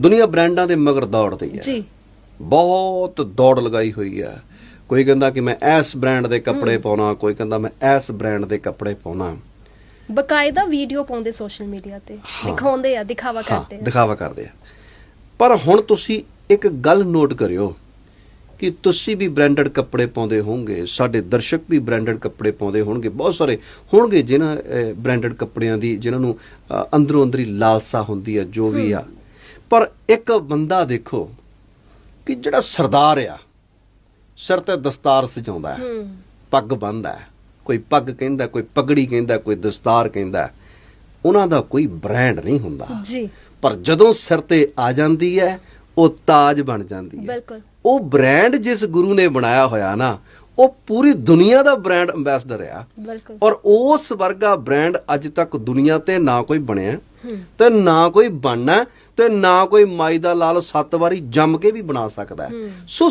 ਦੁਨੀਆ ਬ੍ਰਾਂਡਾਂ ਦੇ ਮਗਰ ਦੌੜਦੀ ਹੈ। ਜੀ। ਬਹੁਤ ਦੌੜ ਲਗਾਈ ਹੋਈ ਹੈ। ਕੋਈ ਕਹਿੰਦਾ ਕਿ ਮੈਂ ਇਸ ਬ੍ਰਾਂਡ ਦੇ ਕੱਪੜੇ ਪਾਉਣਾ ਕੋਈ ਕਹਿੰਦਾ ਮੈਂ ਇਸ ਬ੍ਰਾਂਡ ਦੇ ਕੱਪੜੇ ਪਾਉਣਾ। ਬਕਾਇਦਾ ਵੀਡੀਓ ਪਾਉਂਦੇ ਸੋਸ਼ਲ ਮੀਡੀਆ ਤੇ। ਦਿਖਾਉਂਦੇ ਆ ਦਿਖਾਵਾ ਕਰਦੇ ਆ। ਦਿਖਾਵਾ ਕਰਦੇ ਆ। ਪਰ ਹੁਣ ਤੁਸੀਂ ਇੱਕ ਗੱਲ ਨੋਟ ਕਰਿਓ ਕਿ ਤੁਸੀਂ ਵੀ ਬ੍ਰਾਂਡਡ ਕੱਪੜੇ ਪਾਉਂਦੇ ਹੋਵੋਗੇ ਸਾਡੇ ਦਰਸ਼ਕ ਵੀ ਬ੍ਰਾਂਡਡ ਕੱਪੜੇ ਪਾਉਂਦੇ ਹੋਣਗੇ ਬਹੁਤ ਸਾਰੇ ਹੋਣਗੇ ਜਿਨ੍ਹਾਂ ਬ੍ਰਾਂਡਡ ਕੱਪੜਿਆਂ ਦੀ ਜਿਨ੍ਹਾਂ ਨੂੰ ਅੰਦਰੋਂ ਅੰਦਰੀ ਲਾਲਸਾ ਹੁੰਦੀ ਹੈ ਜੋ ਵੀ ਆ। ਪਰ ਇੱਕ ਬੰਦਾ ਦੇਖੋ ਕਿ ਜਿਹੜਾ ਸਰਦਾਰ ਆ ਸਿਰ ਤੇ ਦਸਤਾਰ ਸਜਾਉਂਦਾ ਹੈ ਪੱਗ ਬੰਨਦਾ ਹੈ ਕੋਈ ਪੱਗ ਕਹਿੰਦਾ ਕੋਈ ਪਗੜੀ ਕਹਿੰਦਾ ਕੋਈ ਦਸਤਾਰ ਕਹਿੰਦਾ ਉਹਨਾਂ ਦਾ ਕੋਈ ਬ੍ਰਾਂਡ ਨਹੀਂ ਹੁੰਦਾ। ਜੀ। ਪਰ ਜਦੋਂ ਸਿਰ ਤੇ ਆ ਜਾਂਦੀ ਹੈ ਉਹ ਤਾਜ ਬਣ ਜਾਂਦੀ ਹੈ। ਬਿਲਕੁਲ। ਉਹ ਬ੍ਰਾਂਡ ਜਿਸ ਗੁਰੂ ਨੇ ਬਣਾਇਆ ਹੋਇਆ ਨਾ ਉਹ ਪੂਰੀ ਦੁਨੀਆ ਦਾ ਬ੍ਰਾਂਡ ਐਮਬੈਸਡਰ ਆ। ਬਿਲਕੁਲ। ਔਰ ਉਸ ਵਰਗਾ ਬ੍ਰਾਂਡ ਅੱਜ ਤੱਕ ਦੁਨੀਆ ਤੇ ਨਾ ਕੋਈ ਬਣਿਆ। ਤੇ ਨਾ ਕੋਈ ਬਣਨਾ। ਤੇ ਨਾ ਕੋਈ ਮਾਈ ਦਾ ਲਾਲ ਸੱਤ ਵਾਰੀ ਜੰਮ ਕੇ ਵੀ ਬਣਾ ਸਕਦਾ। ਸੋ